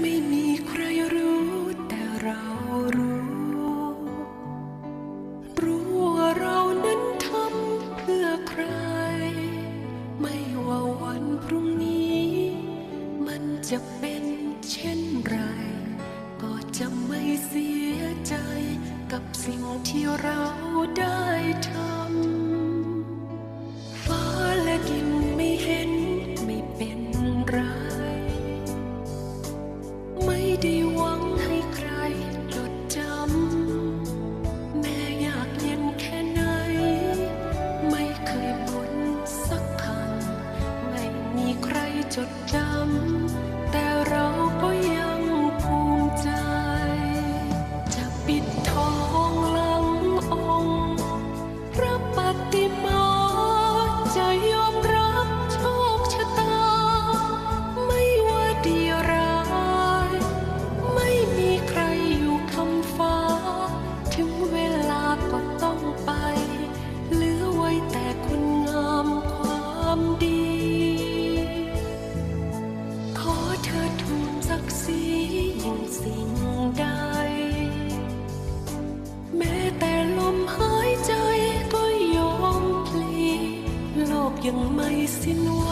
ไม่มีใครรู้แต่เรารู้ รู้ว่าเรานั้นทำเพื่อใคร ไม่ว่าวันพรุ่งนี้ มันจะเป็นเช่นไร ก็จะไม่เสียใจกับสิ่งที่เราได้ทำฟ้าและกินไม่เห็นไม่เป็นไร chột trăm 仍迷善。